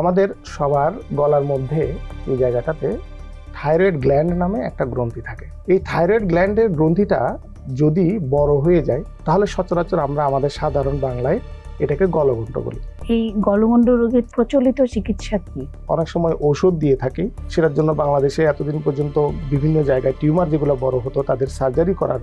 আমাদের সবার গলার মধ্যে এই জায়গাটাতে থাইরয়েড গ্ল্যান্ড নামে একটা গ্রন্থি থাকে। এই থাইরয়েড গ্ল্যান্ডের গ্রন্থিটা যদি বড় হয়ে যায় তাহলে সচরাচর আমরা আমাদের সাধারণ বাংলায় এটাকে গলগণ্ড বলি। এই গলগণ্ড রোগের প্রচলিত চিকিৎসা কি? অনেক সময় ঔষধ দিয়ে থাকি সেটার জন্য বাংলাদেশে এতদিন পর্যন্ত বিভিন্ন জায়গায় টিউমার যেগুলো বড় হতো তাদের সার্জারি করার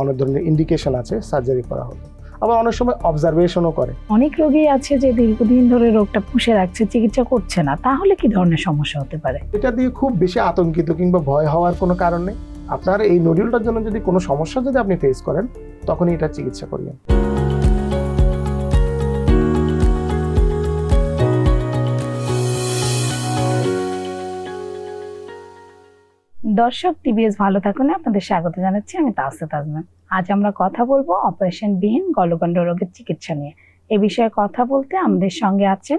অনেক ধরনের ইন্ডিকেশন আছে সার্জারি করা হতো। আবার অনেক সময় অবজারভেশনও করে। অনেক রোগী আছে যে দীর্ঘদিন ধরে রোগটা পুষে রাখছে চিকিৎসা করছে না তাহলে কি ধরনের সমস্যা হতে পারে? এটা দিয়ে খুব বেশি আতঙ্কিত কিংবা ভয় হওয়ার কোনো কারণ নেই। আপনার এই নডিউলটার জন্য যদি কোনো সমস্যা যদি আপনি ফেস করেন তখনই এটা চিকিৎসা করবেন। দর্শক টিভিএস ভালো থাকুন। আপনাদের স্বাগত জানাচ্ছি আমি তাসে তাজমান আজ আমরা কথা বলব অপারেশন বিহীন গলগণ্ড রোগের চিকিৎসা নিয়ে। এ বিষয়ে কথা বলতে আমাদের সঙ্গে আছেন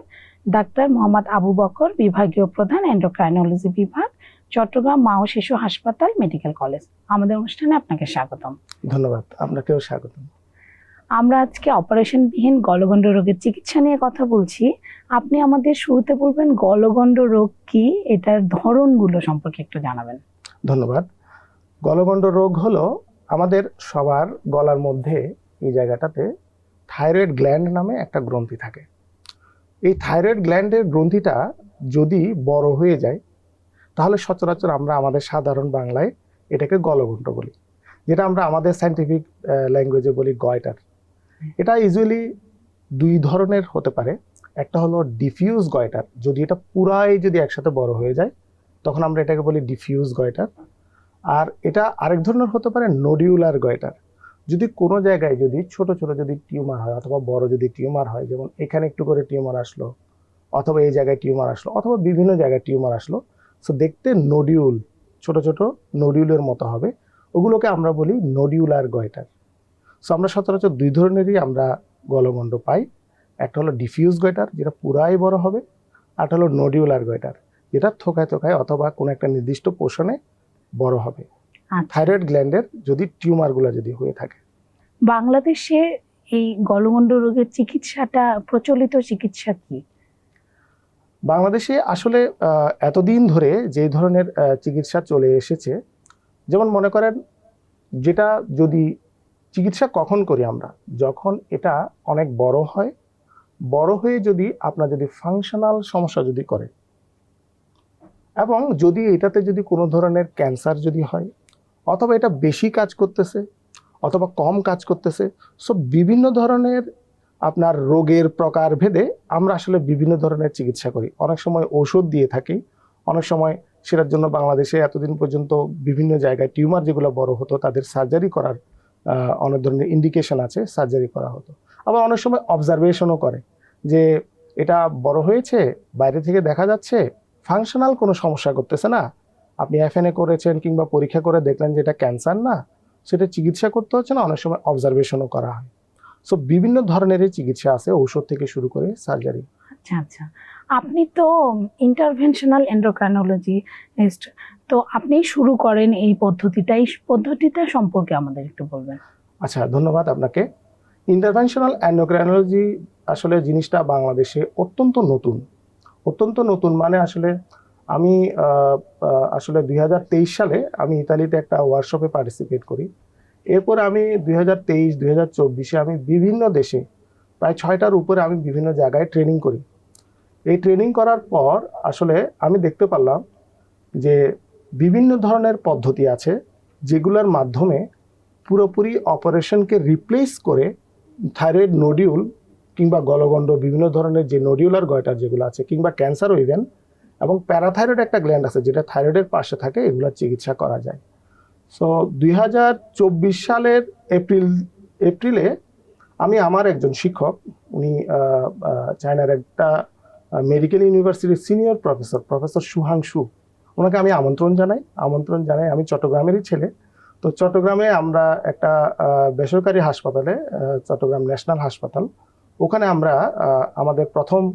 ডাক্তার মোহাম্মদ আবু বকর বিভাগীয় প্রধান এন্ডোক্রাইনোলজি বিভাগ চট্টগ্রাম মা ও শিশু হাসপাতাল মেডিকেল কলেজ আমাদের অনুষ্ঠানে আপনাকে স্বাগতম। ধন্যবাদ আপনাকেও স্বাগত আমরা আজকে অপারেশন বিহীন গলগণ্ড রোগের চিকিৎসা নিয়ে কথা বলছি। আপনি আমাদের শুরুতে বলবেন গলগণ্ড রোগ কি এটার ধরনগুলো সম্পর্কে একটু জানাবেন। ধন্যবাদ। গলগণ্ড রোগ হলো আমাদের সবার গলার মধ্যে এই জায়গাটাতে থাইরয়েড গ্ল্যান্ড নামে একটা গ্রন্থি থাকে। এই থাইরয়েড গ্ল্যান্ডের গ্রন্থিটা যদি বড় হয়ে যায়, তাহলে সচরাচর আমরা আমাদের সাধারণ বাংলায় এটাকে গলগণ্ড বলি, যেটা আমরা আমাদের সাইন্টিফিক ল্যাঙ্গুয়েজে বলি গয়টার এটা ইউজুয়ালি দুই ধরনের হতে পারে। একটা হলো ডিফিউজ গয়টার যদি এটা পুরাই যদি একসাথে বড় হয়ে যায়, তখন আমরা এটাকে বলি ডিফিউজ গয়টার আর এটা আরেক ধরনের হতে পারে নডিউলার গয়টার যদি কোনো জায়গায় যদি ছোট ছোট যদি টিউমার হয় অথবা বড় যদি টিউমার হয়, যেমন এখানে একটু করে টিউমার আসলো, অথবা এই জায়গায় টিউমার আসলো, অথবা বিভিন্ন জায়গায় টিউমার আসলো সো দেখতে নডিউল ছোট ছোট নডিউলের মতো হবে। ওগুলোকে আমরা বলি নডিউলার গয়টার সো আমরা সচরাচর দুই ধরনেরই আমরা গলগণ্ড পাই। একটা হলো ডিফিউজ গয়টার যেটা পুরাই বড় হবে, আর হলো নডিউলার গয়টার যেটা থোকায় থোকায় অথবা কোনো একটা নির্দিষ্ট পোষণে বড় হবে। আচ্ছা। থাইরয়েড গ্ল্যান্ডের যদি টিউমারগুলো যদি হয়ে থাকে। বাংলাদেশে এই গলগণ্ড রোগের চিকিৎসাটা প্রচলিত চিকিৎসা কি? বাংলাদেশে আসলে এতদিন ধরে যে ধরনের চিকিৎসা চলে এসেছে যেমন মনে করেন যেটা যদি চিকিৎসা কখন করি আমরা? যখন এটা অনেক বড় হয় বড় হয়ে যদি আপনার যদি ফাংশনাল সমস্যা যদি করে এবং যদি এটাতে যদি কোনো ধরনের ক্যান্সার যদি হয়, অথবা এটা বেশি কাজ করতেছে, অথবা কম কাজ করতেছে সো বিভিন্ন ধরনের আপনার রোগের প্রকার ভেদে আমরা আসলে বিভিন্ন ধরনের চিকিৎসা করি। অনেক সময় ওষুধ দিয়ে থাকি, অনেক সময় সেটার জন্য বাংলাদেশে এতদিন পর্যন্ত বিভিন্ন জায়গায় টিউমার যেগুলো বড় হতো, তাদের সার্জারি করার অনেক ধরনের ইন্ডিকেশন আছে সার্জারি করা হতো। আবার অনেক সময় অবজারভেশনও করে যে এটা বড় হয়েছে, বাইরে থেকে দেখা যাচ্ছে ফাংশনাল কোনো সমস্যা করতেছে না। আপনি এফএনএ করেছেন কিংবা পরীক্ষা করে দেখলেন যে এটা ক্যান্সার না সেটা চিকিৎসা করতে হচ্ছে না অনেক সময় অবজারভেশনও করা হয়। সো বিভিন্ন ধরনেরই চিকিৎসা আছে ঔষধ থেকে শুরু করে সার্জারি আচ্ছা আচ্ছা। আপনি তো ইন্টারভেনশনাল এন্ডোক্রাইনোলজিস্ট তো আপনি শুরু করেন এই পদ্ধতিটা এই পদ্ধতিটা সম্পর্কে আমাদের একটু বলবেন। আচ্ছা ধন্যবাদ আপনাকে। ইন্টারভেনশনাল অ্যান্ডোক্রাইনোলজি আসলে জিনিসটা বাংলাদেশে অত্যন্ত নতুন। অত্যন্ত নতুন। মানে আসলে আমি আসলে দুই হাজার তেইশ সালে আমি ইতালিতে একটা ওয়ার্কশপে পার্টিসিপেট করি। এরপর আমি দুই হাজার তেইশ, দুই হাজার চব্বিশে আমি বিভিন্ন দেশে, প্রায় ছয়টার উপরে আমি বিভিন্ন জায়গায় ট্রেনিং করি। এই ট্রেনিং করার পর আসলে আমি দেখতে পারলাম যে বিভিন্ন ধরনের পদ্ধতি আছে যেগুলোর মাধ্যমে পুরোপুরি অপারেশনকে রিপ্লেস করে থাইরয়েড নডিউল কিংবা গলগণ্ড, বিভিন্ন ধরনের যে নডিউলার গয়টার যেগুলো আছে, কিংবা ক্যান্সারও ইভেন এবং প্যারাথাইরয়েড একটা গ্ল্যান্ড আছে যেটা থাইরয়েডের পাশে থাকে, এগুলোর চিকিৎসা করা যায়। সো দুই হাজার চব্বিশ সালের এপ্রিল, এপ্রিলে আমি আমার একজন শিক্ষক, উনি চায়নার একটা মেডিকেল ইউনিভার্সিটির সিনিয়র প্রফেসর প্রফেসর সুহাংশু। ওনাকে আমি আমন্ত্রণ জানাই আমন্ত্রণ জানাই। আমি চট্টগ্রামেরই ছেলে। তো চট্টগ্রামে আমরা একটা বেসরকারি হাসপাতালে চট্টগ্রাম ন্যাশনাল হাসপাতাল ওখানে আমরা আমাদের প্রথম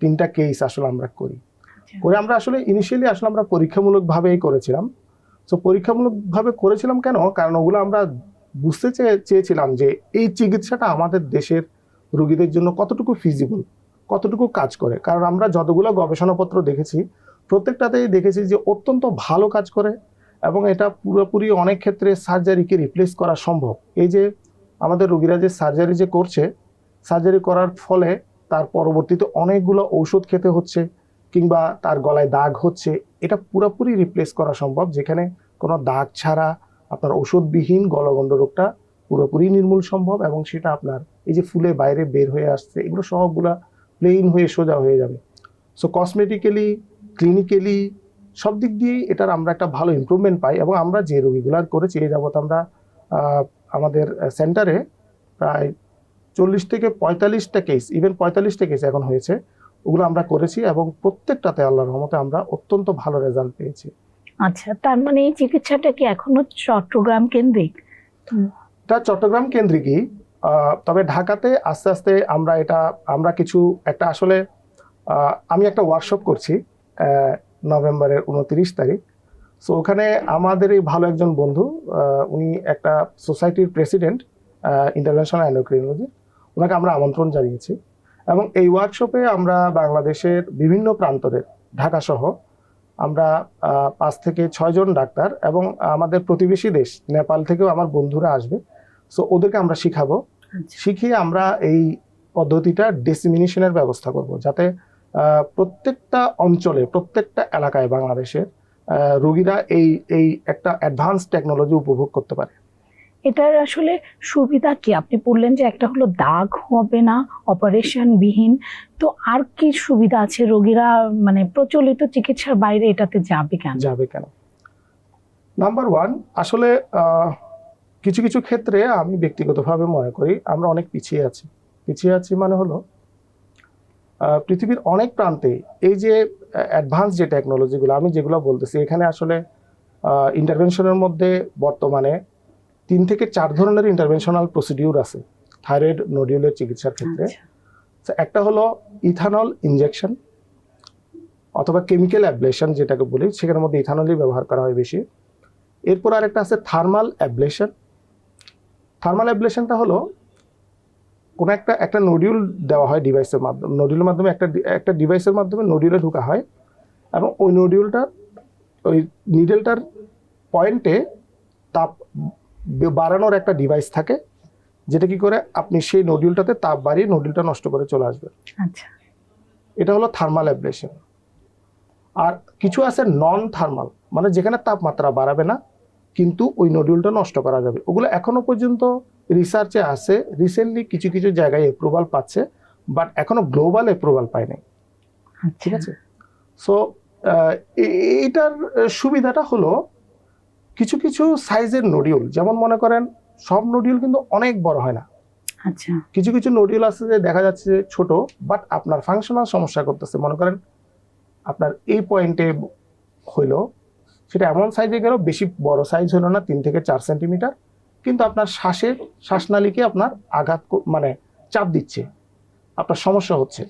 তিনটা কেস আসলে আমরা করি। করে আমরা আসলে ইনিশিয়ালি আসলে আমরা পরীক্ষামূলকভাবেই করেছিলাম। তো পরীক্ষামূলকভাবে করেছিলাম কেন? কারণ ওগুলো আমরা বুঝতে চেয়ে- চেয়েছিলাম যে এই চিকিৎসাটা আমাদের দেশের রোগীদের জন্য কতটুকু ফিজিবল কতটুকু কাজ করে। কারণ আমরা যতগুলো গবেষণাপত্র দেখেছি প্রত্যেকটাতেই দেখেছি যে অত্যন্ত ভালো কাজ করে এবং এটা পুরোপুরি অনেক ক্ষেত্রে সার্জারিকে রিপ্লেস করা সম্ভব। এই যে আমাদের রোগীরা যে সার্জারি যে করছে সার্জারি করার ফলে তার পরবর্তীতে অনেকগুলো ঔষধ খেতে হচ্ছে কিংবা তার গলায় দাগ হচ্ছে। এটা পুরোপুরি রিপ্লেস করা সম্ভব, যেখানে কোনো দাগ ছাড়া আপনার ওষুধবিহীন গলগণ্ড রোগটা পুরোপুরি নির্মূল সম্ভব এবং সেটা আপনার এই যে ফুলে বাইরে বের হয়ে আসছে, এগুলো সবগুলা প্লেন হয়ে সোজা হয়ে যাবে। সো কসমেটিক্যালি ক্লিনিক্যালি সব দিক দিয়েই এটার আমরা একটা ভালো ইমপ্রুভমেন্ট পাই এবং আমরা যে রোগীগুলার করেছি এই যাবৎ আমরা আমাদের সেন্টারে প্রায় চল্লিশ থেকে পঁয়তাল্লিশটা কেস ইভেন পঁয়তাল্লিশটা কেস এখন হয়েছে ওগুলো আমরা করেছি এবং প্রত্যেকটাতে আল্লাহর রহমতে আমরা অত্যন্ত ভালো রেজাল্ট পেয়েছি। আচ্ছা তার মানে এই চিকিৎসাটা কি এখনও চট্টগ্রাম কেন্দ্রিক? এটা চট্টগ্রাম কেন্দ্রিকই তবে ঢাকাতে আস্তে আস্তে আমরা এটা আমরা কিছু একটা আসলে আমি একটা ওয়ার্কশপ করছি নভেম্বরের উনত্রিশ তারিখ। সো ওখানে আমাদের এই ভালো একজন বন্ধু উনি একটা সোসাইটির প্রেসিডেন্ট ইন্টারন্যাশনাল অ্যান্ডোক্রিনোলজি ওনাকে আমরা আমন্ত্রণ জানিয়েছি। এবং এই ওয়ার্কশপে আমরা বাংলাদেশের বিভিন্ন প্রান্তরের ঢাকা সহ আমরা পাঁচ থেকে ছয়জন ডাক্তার এবং আমাদের প্রতিবেশী দেশ নেপাল থেকেও আমার বন্ধুরা আসবে। সো ওদেরকে আমরা শিখাবো। আচ্ছা। শিখিয়ে আমরা এই পদ্ধতিটা ডেসিমিনেশনের ব্যবস্থা করব যাতে প্রত্যেকটা অঞ্চলে প্রত্যেকটা এলাকায় বাংলাদেশের রোগীরা এই এই একটা অ্যাডভান্স টেকনোলজি উপভোগ করতে পারে। এটার আসলে সুবিধা কি? আপনি বললেন যে একটা হলো দাগ হবে না অপারেশন বিহীন। তো আর কি সুবিধা আছে? রোগীরা মানে প্রচলিত চিকিৎসার বাইরে এটাতে যাবে কেন? যাবে কেন? নাম্বার ওয়ান আসলে কিছু কিছু ক্ষেত্রে আমি ব্যক্তিগতভাবে মনে করি আমরা অনেক পিছিয়ে আছি। পিছিয়ে আছি মানে হলো পৃথিবীর অনেক প্রান্তে এই যে অ্যাডভান্স যে টেকনোলজিগুলো আমি যেগুলো বলতেছি, এখানে আসলে ইন্টারভেনশনের মধ্যে বর্তমানে তিন থেকে চার ধরনের ইন্টারভেনশনাল প্রসিডিউর আছে থাইরয়েড নোডিউলের চিকিৎসার ক্ষেত্রে। আচ্ছা। একটা হলো ইথানল ইনজেকশন অথবা কেমিক্যাল অ্যাবলেশন যেটাকে বলি সেখানের মধ্যে ইথানলই ব্যবহার করা হয় বেশি। এরপর আরেকটা আছে থার্মাল অ্যাবলেশন থার্মাল অ্যাবলেশনটা হলো কোনো একটা একটা নডিউল দেওয়া হয় ডিভাইসের মাধ্যমে নডিউলের মাধ্যমে একটা একটা ডিভাইসের মাধ্যমে নডিউলে ঢোকা হয় এবং ওই নডিউলটার ওই নিডেলটার পয়েন্টে তাপ বাড়ানোর একটা ডিভাইস থাকে যেটা কি করে আপনি সেই নডিউলটাতে তাপ বাড়িয়ে নডিউলটা নষ্ট করে চলে আসবে। আচ্ছা। এটা হলো থার্মাল অ্যাবলেশন আর কিছু আছে নন থার্মাল মানে যেখানে তাপমাত্রা বাড়াবে না কিন্তু ওই নডিউলটা নষ্ট করা যাবে। ওগুলো এখনও পর্যন্ত রিসার্চে আছে রিসেন্টলি কিছু কিছু জায়গায় অ্যাপ্রুভাল পাচ্ছে বাট এখনও গ্লোবাল অ্যাপ্রুভাল পায় নাই ঠিক আছে? সো এইটার আহ, সুবিধাটা হলো কিছু কিছু সাইজের নডিউল যেমন মনে করেন সব নডিউল কিন্তু অনেক বড় হয় না। আচ্ছা। কিছু কিছু নডিউল আছে যে দেখা যাচ্ছে যে ছোট বাট আপনার ফাংশনাল সমস্যা করতেছে। মনে করেন আপনার এই পয়েন্টে হইল সেটা এমন সাইজে গেল বেশি বড় সাইজ হলো না তিন থেকে চার সেন্টিমিটার কিন্তু আপনার শ্বাসের শ্বাসনালীকে আপনার আঘাত মানে চাপ দিচ্ছে আপনার সমস্যা হচ্ছে।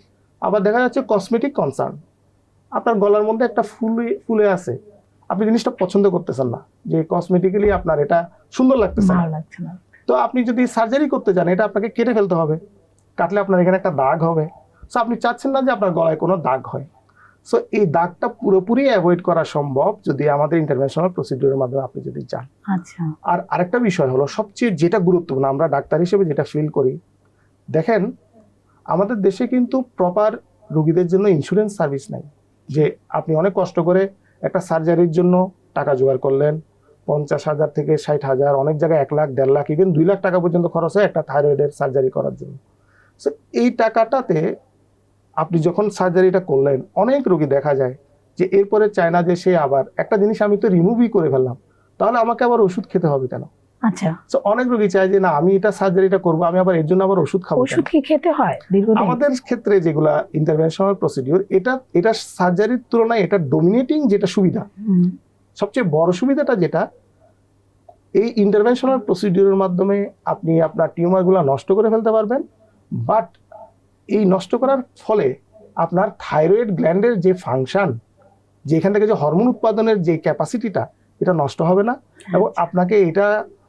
আবার দেখা যাচ্ছে কসমেটিক কনসার্ন আপনার গলার মধ্যে একটা ফুলে ফুলে আছে আপনি জিনিসটা পছন্দ করতেছেন না যে কসমেটিক্যালি আপনার এটা সুন্দর লাগতেছে ভালো লাগছে না। তো আপনি যদি সার্জারি করতে যান এটা আপনাকে কেটে ফেলতে হবে। কাটলে আপনার এখানে একটা দাগ হবে। সো আপনি চাচ্ছেন না যে আপনার গলায় কোনো দাগ হয়। সো এই দাগটা পুরোপুরি অ্যাভয়েড করা সম্ভব যদি আমাদের ইন্টারন্যাশনাল প্রসিডিউরের মাধ্যমে আপনি যদি যান। আচ্ছা। আর আরেকটা বিষয় হলো সবচেয়ে যেটা গুরুত্বপূর্ণ আমরা ডাক্তার হিসেবে যেটা ফিল করি দেখেন আমাদের দেশে কিন্তু প্রপার রোগীদের জন্য ইন্স্যুরেন্স সার্ভিস নাই। যে আপনি অনেক কষ্ট করে একটা সার্জারির জন্য টাকা জোগাড় করলেন। পঞ্চাশ হাজার থেকে ষাট হাজার, অনেক জায়গায় এক লাখ, দেড় লাখ ইভেন দুই লাখ টাকা পর্যন্ত খরচ হয় একটা থাইরয়েডের সার্জারি করার জন্য। সো এই টাকাটাতে আপনি যখন সার্জারিটা করলেন, অনেক রোগী দেখা যায় যে এরপরে চায় না যে সে আবার, একটা জিনিস আমি তো রিমুভই করে ফেললাম, তাহলে আমাকে আবার ওষুধ খেতে হবে কেন? আচ্ছা। তো অনেক রোগী চায় যে না আমি এটা সার্জারিটা করব আমি আবার এর জন্য আবার ওষুধ খাব ওষুধ কি খেতে হয় দীর্ঘদিন। আমাদের ক্ষেত্রে যেগুলা ইন্টারভেনশনাল প্রসিডিউর এটা এটা সার্জারির তুলনায় এটা ডোমিনেটিং যেটা সুবিধা। সবচেয়ে বড় সুবিধাটা যেটা এই ইন্টারভেনশনাল প্রসিডিউরের মাধ্যমে আপনি আপনার টিউমারগুলো নষ্ট করে ফেলতে পারবেন বাট এই নষ্ট করার ফলে আপনার থাইরয়েড গ্ল্যান্ডের যে ফাংশন যে এখান থেকে যে হরমোন উৎপাদনের যে ক্যাপাসিটিটা এটা নষ্ট হবে না। এবং আপনাকে এটা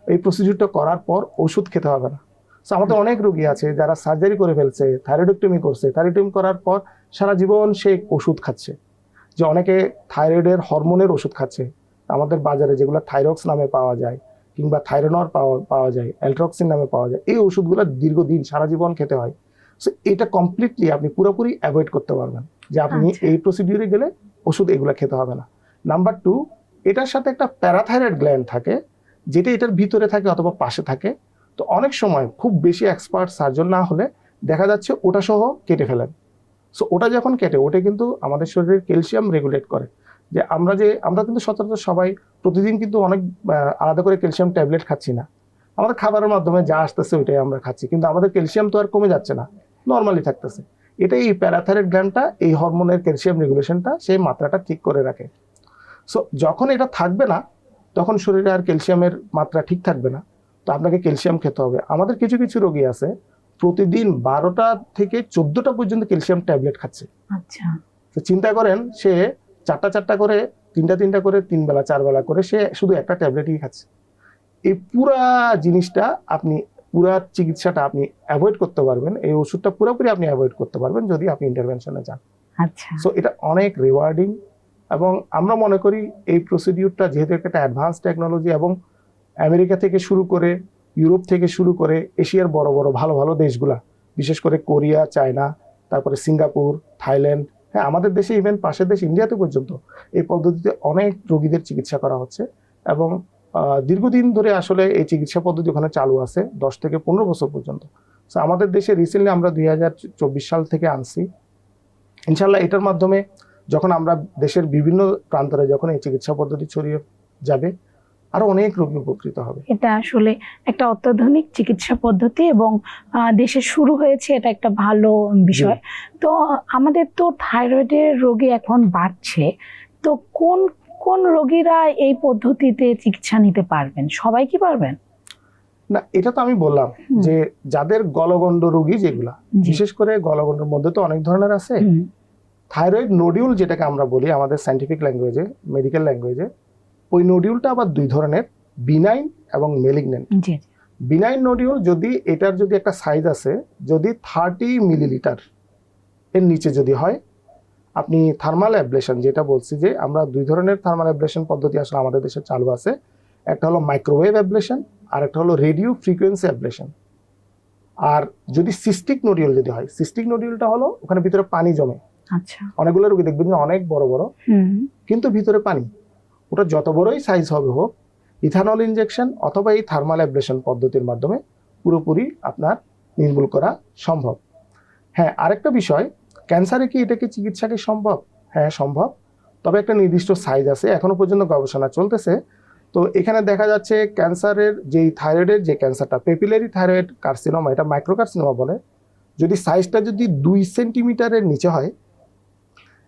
এই প্রসিডিউরটা করার পর ওষুধ খেতে হবে না। সো আমাদের অনেক রোগী আছে যারা সার্জারি করে ফেলছে থাইরয়েডেক্টমি করছে। থাইরয়েডেক্টমি করার পর সারা জীবন সে ওষুধ খাচ্ছে। যে অনেকে থাইরয়েডের হরমোনের ওষুধ খাচ্ছে। আমাদের বাজারে যেগুলো থাইরক্স নামে পাওয়া যায় কিংবা থাইরোনর পাওয়া পাওয়া যায় অ্যালট্রক্সিন নামে পাওয়া যায় এই ওষুধগুলো দীর্ঘদিন সারা জীবন খেতে হয়। সো এটা কমপ্লিটলি আপনি পুরোপুরি অ্যাভয়েড করতে পারবেন যে আপনি আচ্ছা। এই প্রসিডিউরে গেলে ওষুধ এগুলো খেতে হবে না। নাম্বার টু এটার সাথে একটা প্যারাথাইরয়েড গ্ল্যান্ড থাকে। যেটা এটার ভিতরে থাকে অথবা পাশে থাকে, তো অনেক সময় খুব বেশি এক্সপার্ট সার্জন না হলে দেখা যাচ্ছে ওটা সহ কেটে ফেলেন। সো ওটা যখন কেটে, ওটা কিন্তু আমাদের শরীরের ক্যালসিয়াম রেগুলেট করে। যে আমরা যে, আমরা কিন্তু সচরাচর সবাই প্রতিদিন কিন্তু অনেক আলাদা করে ক্যালসিয়াম ট্যাবলেট খাচ্ছি না। আমাদের খাবারের মাধ্যমে যা আসতেছে ওইটাই আমরা খাচ্ছি, কিন্তু আমাদের ক্যালসিয়াম তো আর কমে যাচ্ছে না নর্মালি থাকতেছে। এটাই এই প্যারাথাইরয়েড গ্ল্যান্ডটা এই হরমোনের ক্যালসিয়াম রেগুলেশনটা সেই মাত্রাটা ঠিক করে রাখে। সো যখন এটা থাকবে না তখন শরীরে আর ক্যালসিয়ামের মাত্রা ঠিক থাকবে না। তো আপনাকে ক্যালসিয়াম খেতে হবে। আমাদের কিছু কিছু রোগী আছে প্রতিদিন বারোটা থেকে চোদ্দটা পর্যন্ত ক্যালসিয়াম ট্যাবলেট খাচ্ছে। আচ্ছা। তো চিন্তা করেন সে চারটা চারটা করে তিনটা তিনটা করে তিন বেলা চার বেলা করে সে শুধু একটা ট্যাবলেটই খাচ্ছে। এই পুরা জিনিসটা আপনি পুরা চিকিৎসাটা আপনি অ্যাভয়েড করতে পারবেন। এই ওষুধটা পুরোপুরি আপনি অ্যাভয়েড করতে পারবেন যদি আপনি ইন্টারভেনশনে যান। আচ্ছা। সো এটা অনেক রিওয়ার্ডিং এবং আমরা মনে করি এই প্রসিডিউরটা যেহেতু একটা অ্যাডভান্স টেকনোলজি এবং আমেরিকা থেকে শুরু করে ইউরোপ থেকে শুরু করে এশিয়ার বড় বড় ভালো ভালো দেশগুলা, বিশেষ করে কোরিয়া, চায়না, তারপরে সিঙ্গাপুর, থাইল্যান্ড হ্যাঁ আমাদের দেশে ইভেন পাশের দেশ ইন্ডিয়াতে পর্যন্ত এই পদ্ধতিতে অনেক রোগীদের চিকিৎসা করা হচ্ছে এবং দীর্ঘদিন ধরে আসলে এই চিকিৎসা পদ্ধতি ওখানে চালু আছে দশ থেকে পনেরো বছর পর্যন্ত। সো আমাদের দেশে রিসেন্টলি আমরা দুই হাজার চব্বিশ সাল থেকে আনছি। ইনশাল্লাহ এটার মাধ্যমে যখন আমরা দেশের বিভিন্ন প্রান্তরে যখন এই চিকিৎসা পদ্ধতি ছড়িয়ে যাবে আরও অনেক রোগী উপকৃত হবে। এটা আসলে একটা অত্যাধুনিক চিকিৎসা পদ্ধতি এবং দেশে শুরু হয়েছে এটা একটা ভালো বিষয়। তো আমাদের তো থাইরয়েডের রোগী এখন বাড়ছে। তো কোন কোন রোগীরা এই পদ্ধতিতে চিকিৎসা নিতে পারবেন? সবাই কি পারবেন? না এটা তো আমি বললাম যে যাদের গলগণ্ড রোগী যেগুলা বিশেষ করে গলগণ্ডের মধ্যে তো অনেক ধরনের আছে থাইরয়েড নোডিউল যেটাকে আমরা বলি আমাদের সাইন্টিফিক ল্যাঙ্গুয়েজে মেডিকেল ল্যাঙ্গুয়েজে ওই নোডিউলটা আবার দুই ধরনের বিনাইন এবং মেলিগনেন্ট। বিনাইন নোডিউল যদি এটার যদি একটা সাইজ আছে যদি থার্টি মিলিলিটার এর নিচে যদি হয় আপনি থার্মাল অ্যাবলেশন যেটা বলছি যে আমরা দুই ধরনের থার্মাল অ্যাবলেশন পদ্ধতি আসলে আমাদের দেশে চালু আছে। একটা হলো মাইক্রোওয়েভ অ্যাবলেশন আর একটা হলো রেডিও ফ্রিকোয়েন্সি অ্যাবলেশন আর যদি সিস্টিক নোডিউল যদি হয় সিস্টিক নোডিউলটা হলো ওখানে ভিতরে পানি জমে। আচ্ছা। অনেকগুলো রোগী দেখবেন যে অনেক বড় বড় কিন্তু ভিতরে পানি। ওটা যত বড়ই সাইজ হবে হোক ইথানল ইনজেকশন অথবা এই থার্মাল অ্যাবলেশন পদ্ধতির মাধ্যমে পুরোপুরি আপনার নির্মূল করা সম্ভব। হ্যাঁ আরেকটা বিষয় ক্যান্সারে কি এটা কি চিকিৎসা কি সম্ভব? হ্যাঁ সম্ভব। তবে একটা নির্দিষ্ট সাইজ আছে এখনও পর্যন্ত গবেষণা চলতেছে। তো এখানে দেখা যাচ্ছে ক্যান্সারের যেই থাইরয়েডের যে ক্যান্সারটা পেপিলারি থাইরয়েড কার্সিনোমা এটা মাইক্রোকার্সিনোমা বলে। যদি সাইজটা যদি দুই সেন্টিমিটারের নিচে হয়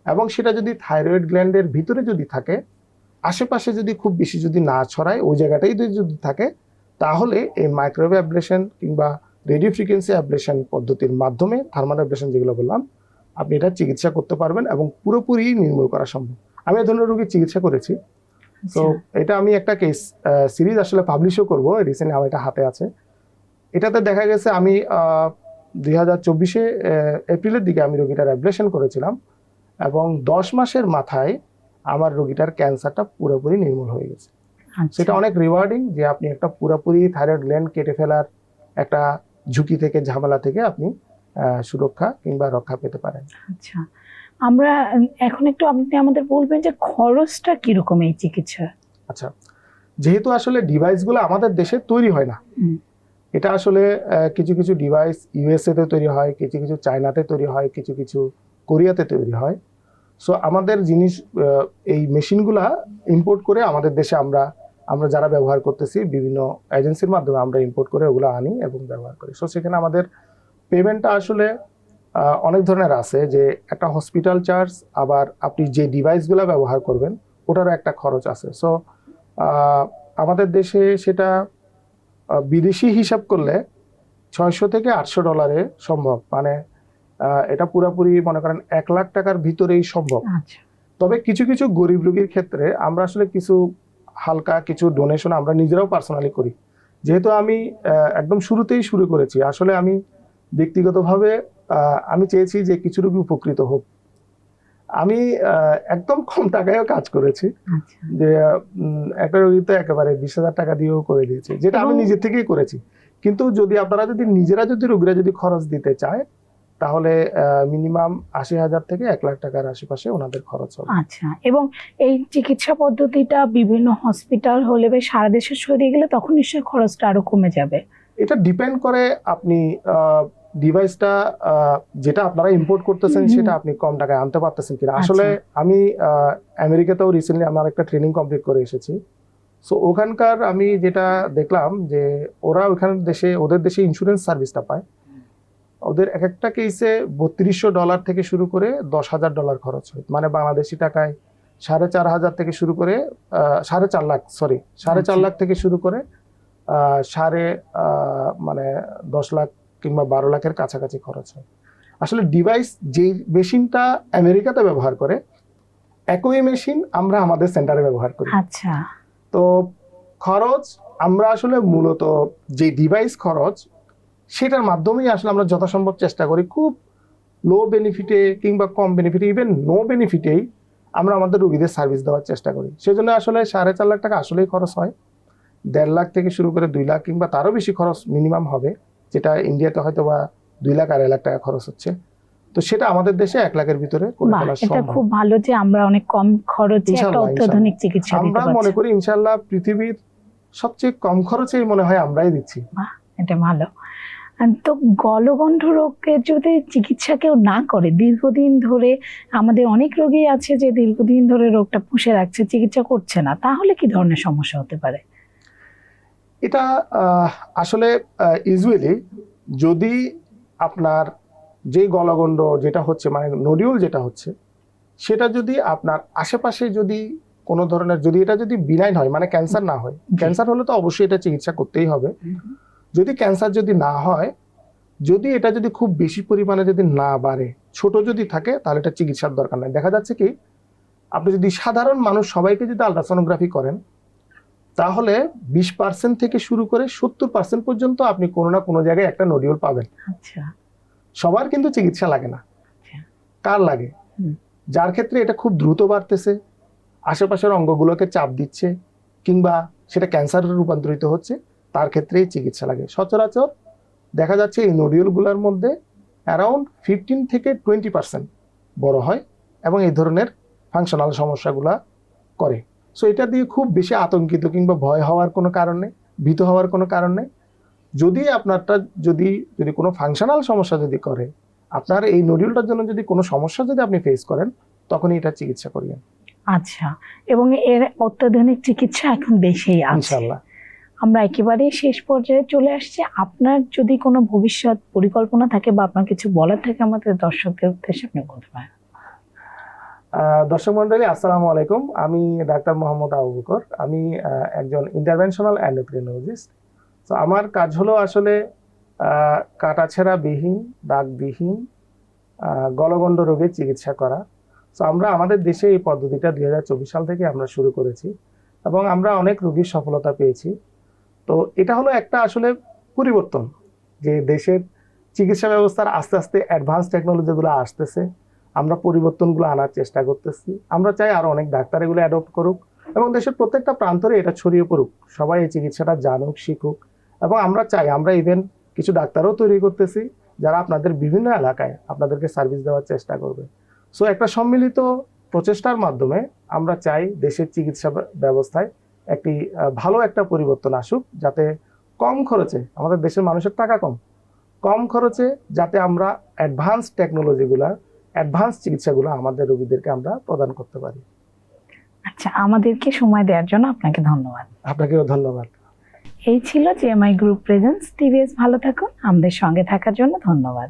এবং সেটা যদি থাইরয়েড গ্ল্যান্ডের ভিতরে যদি থাকে আশেপাশে যদি খুব বেশি যদি না ছড়ায় ওই জায়গাটাই যদি যদি থাকে তাহলে এই মাইক্রোওয়েভ অ্যাব্লেশন কিংবা রেডিও ফ্রিকোয়েন্সি অ্যাব্লেশন পদ্ধতির মাধ্যমে থার্মাল অ্যাব্লেশন যেগুলো বললাম আপনি এটা চিকিৎসা করতে পারবেন এবং পুরোপুরি নির্মূল করা সম্ভব। আমি এ ধরনের রোগীর চিকিৎসা করেছি। তো আচ্ছা। এটা আমি একটা কেস সিরিজ আসলে পাবলিশও করব রিসেন্টলি আমার এটা হাতে আছে। এটাতে দেখা গেছে আমি দুই হাজার চব্বিশে এপ্রিলের দিকে আমি রোগীটার অ্যাবলেশন করেছিলাম। এবং দশ মাসের মাথায় আমার রোগীটার ক্যান্সারটা পুরোপুরি নির্মূল হয়ে গেছে। আচ্ছা। সেটা অনেক রিওয়ার্ডিং যে আপনি একটা পুরোপুরি থাইরয়েড গ্ল্যান্ড কেটে ফেলার একটা ঝুঁকি থেকে ঝামেলা থেকে আপনি সুরক্ষা কিংবা রক্ষা পেতে পারেন। আচ্ছা। আমরা এখন একটু আপনি আমাদের বলবেন যে খরচটা কীরকম এই চিকিৎসা আচ্ছা। যেহেতু আসলে ডিভাইসগুলো আমাদের দেশে তৈরি হয় না এটা আসলে কিছু কিছু ডিভাইস ইউএসএতে তৈরি হয় কিছু কিছু চায়নাতে তৈরি হয় কিছু কিছু কোরিয়াতে তৈরি হয়। সো আমাদের জিনিস এই মেশিনগুলা ইম্পোর্ট করে আমাদের দেশে আমরা আমরা যারা ব্যবহার করতেছি, বিভিন্ন এজেন্সির মাধ্যমে আমরা ইম্পোর্ট করে ওগুলো আনি এবং ব্যবহার করি। সো সেখানে আমাদের পেমেন্টটা আসলে অনেক ধরনের আছে যে একটা হসপিটাল চার্জ আবার আপনি যে ডিভাইসগুলো ব্যবহার করবেন, ওটারও একটা খরচ আছে। সো আমাদের দেশে সেটা বিদেশি হিসাব করলে ছয়শো থেকে আটশো ডলারে সম্ভব। মানে এটা পুরোপুরি মনে করেন এক লাখ টাকার ভিতরেই সম্ভব। আচ্ছা। তবে কিছু কিছু গরিব রোগীর ক্ষেত্রে আমরা আসলে কিছু হালকা কিছু ডোনেশন আমরা নিজেরাও পার্সোনালি করি। যেহেতু আমি একদম শুরুতেই শুরু করেছি আসলে আমি ব্যক্তিগতভাবে আমি চেয়েছি যে কিছু রোগী উপকৃত হোক। আমি আহ, একদম কম টাকায়ও কাজ করেছি। আচ্ছা। যে একটা রোগীতে একেবারে বিশ হাজার টাকা দিয়েও করে দিয়েছি যেটা আমি এবং- নিজে থেকেই করেছি। কিন্তু যদি আপনারা যদি নিজেরা যদি রোগীরা যদি খরচ দিতে চায় তাহলে মিনিমাম আশি হাজার থেকে এক লাখ টাকার আশেপাশে ওনাদের খরচ হবে। আচ্ছা এবং এই চিকিৎসা পদ্ধতিটা বিভিন্ন হসপিটাল হলে বা সারা দেশে ছড়িয়ে গেলে তখন নিশ্চয়ই খরচটা আরও কমে যাবে। এটা ডিপেন্ড করে আপনি ডিভাইসটা যেটা আপনারা ইম্পোর্ট করতেছেন। সেটা আপনি কম টাকায় আনতে পারতেছেন কিনা। আচ্ছা। আসলে আমি আমেরিকাতেও রিসেন্টলি আমার একটা ট্রেনিং কমপ্লিট করে এসেছি। সো ওখানকার আমি যেটা দেখলাম যে ওরা ওখানে দেশে ওদের দেশে ইন্স্যুরেন্স সার্ভিসটা পায়। ওদের এক একটা কেসে বত্রিশশো ডলার থেকে শুরু করে দশ হাজার ডলার খরচ হয়। মানে বাংলাদেশি টাকায় সাড়ে চার হাজার থেকে শুরু করে সাড়ে চার লাখ সরি সাড়ে চার আচ্ছা। লাখ থেকে শুরু করে সাড়ে মানে দশ লাখ কিংবা বারো লাখের কাছাকাছি খরচ হয়। আসলে ডিভাইস যেই মেশিনটা আমেরিকাতে ব্যবহার করে একই মেশিন আমরা আমাদের সেন্টারে ব্যবহার করি। আচ্ছা। তো খরচ আমরা আসলে মূলত যে ডিভাইস খরচ সেটার মাধ্যমেই আসলে আমরা যথাসম্ভব চেষ্টা করি। খুব লো বেনিফিটে কিংবা কম বেনিফিটে ইভেন নো বেনিফিটেই আমরা আমাদের রোগীদের সার্ভিস দেওয়ার চেষ্টা করি। সেজন্য আসলে সাড়ে চার লাখ টাকা আসলেই খরচ হয়। দেড় লাখ থেকে শুরু করে দুই লাখ কিংবা তারও বেশি খরচ মিনিমাম হবে যেটা ইন্ডিয়াতে হয়তো বা দুই লাখ আড়াই লাখ টাকা খরচ হচ্ছে। তো সেটা আমাদের দেশে এক লাখের ভিতরে এটা খুব ভালো যে আমরা অনেক কম খরচে একটা অত্যাধুনিক চিকিৎসা দিতে আমরা মনে করি ইনশাল্লাহ পৃথিবীর সবচেয়ে কম খরচেই মনে হয় আমরাই দিচ্ছি। এটা ভালো। তো গলগণ্ড রোগের যদি চিকিৎসা কেউ না করে দীর্ঘদিন ধরে আমাদের অনেক রোগী আছে যে দীর্ঘদিন ধরে রোগটা পুষে রাখছে চিকিৎসা করছে না তাহলে কি ধরনের সমস্যা হতে পারে? এটা আসলে ইউজুয়ালি যদি আপনার যে গলগণ্ড যেটা হচ্ছে মানে নডিউল যেটা হচ্ছে সেটা যদি আপনার আশেপাশে যদি কোনো ধরনের যদি এটা যদি বিনাইন হয় মানে ক্যান্সার না হয় ক্যান্সার হলে তো অবশ্যই এটা চিকিৎসা করতেই হবে। যদি ক্যান্সার যদি না হয় যদি এটা যদি খুব বেশি পরিমাণে যদি না বাড়ে ছোট যদি থাকে তাহলে এটা চিকিৎসার দরকার নাই। দেখা যাচ্ছে কি আপনি যদি সাধারণ মানুষ সবাইকে যদি আলট্রাসোনোগ্রাফি করেন তাহলে বিশ পার্সেন্ট থেকে শুরু করে সত্তর পার্সেন্ট পর্যন্ত আপনি কোনো না কোনো জায়গায় একটা নডিউল পাবেন। আচ্ছা। সবার কিন্তু চিকিৎসা লাগে না। আচ্ছা। কার লাগে? যার ক্ষেত্রে এটা খুব দ্রুত বাড়তেছে আশেপাশের অঙ্গগুলোকে চাপ দিচ্ছে কিংবা সেটা ক্যান্সারে রূপান্তরিত হচ্ছে তার ক্ষেত্রেই চিকিৎসা লাগে। সচরাচর দেখা যাচ্ছে এই নডিউলগুলোর মধ্যে অ্যারাউন্ড ফিফটিন থেকে টোয়েন্টি পার্সেন্ট বড় হয় এবং এই ধরনের ফাংশনাল সমস্যাগুলা করে। সো এটা দিয়ে খুব বেশি আতঙ্কিত কিংবা ভয় হওয়ার কোনো কারণ ভীত হওয়ার কোনো কারণ নেই। যদি আপনারটা যদি যদি কোনো ফাংশনাল সমস্যা যদি করে আপনার এই নডিউলটার জন্য যদি কোনো সমস্যা যদি আপনি ফেস করেন তখনই এটা চিকিৎসা করিয়েন। আচ্ছা এবং এর অত্যাধুনিক চিকিৎসা এখন বেশি আছে। ইনশাল্লাহ আমরা একেবারেই শেষ পর্যায়ে চলে আসছি। আপনার যদি কোনো ভবিষ্যৎ পরিকল্পনা থাকে বা আপনার কিছু বলার থাকে আমাদের দর্শকদের উদ্দেশ্যে আপনি বলতে পারেন। দর্শক মন্ডলী আসসালামু আলাইকুম। আমি ডাক্তার মোহাম্মদ আবু বকর। আমি একজন ইন্টারভেনশনাল অ্যান্ডোক্রিনোলজিস্ট তো আমার কাজ হলো আসলে আহ, কাটাছেঁড়া বিহীন দাগবিহীন গলগণ্ড রোগের চিকিৎসা করা। তো আমরা আমাদের দেশে এই পদ্ধতিটা দুই হাজার চব্বিশ সাল থেকে আমরা শুরু করেছি এবং আমরা অনেক রোগীর সফলতা পেয়েছি। তো এটা হলো একটা আসলে পরিবর্তন যে দেশের চিকিৎসা ব্যবস্থার আস্তে আস্তে অ্যাডভান্স টেকনোলজিগুলো আসতেছে। আমরা পরিবর্তনগুলো আনার চেষ্টা করতেছি। আমরা চাই আরও অনেক ডাক্তার এগুলো অ্যাডপ্ট করুক এবং দেশের প্রত্যেকটা প্রান্তরে এটা ছড়িয়ে পড়ুক। সবাই এই চিকিৎসাটা জানুক, শিখুক এবং আমরা চাই, আমরা ইভেন কিছু ডাক্তারও তৈরি করতেছি যারা আপনাদের বিভিন্ন এলাকায় আপনাদেরকে সার্ভিস দেওয়ার চেষ্টা করবে। সো একটা সম্মিলিত প্রচেষ্টার মাধ্যমে আমরা চাই দেশের চিকিৎসা ব্যবস্থায় একটি ভালো একটা পরিবর্তন আসুক যাতে কম খরচে আমাদের দেশের মানুষের টাকা কম কম খরচে যাতে আমরা অ্যাডভান্স টেকনোলজিগুলা অ্যাডভান্স চিকিৎসাগুলো আমাদের রোগীদেরকে আমরা প্রদান করতে পারি। আচ্ছা আমাদেরকে সময় দেওয়ার জন্য আপনাকে ধন্যবাদ। আপনাকেও ধন্যবাদ। এই ছিল জিএমআই গ্রুপ প্রেজেন্স টিভিএস ভালো থাকুন। আমাদের সঙ্গে থাকার জন্য ধন্যবাদ।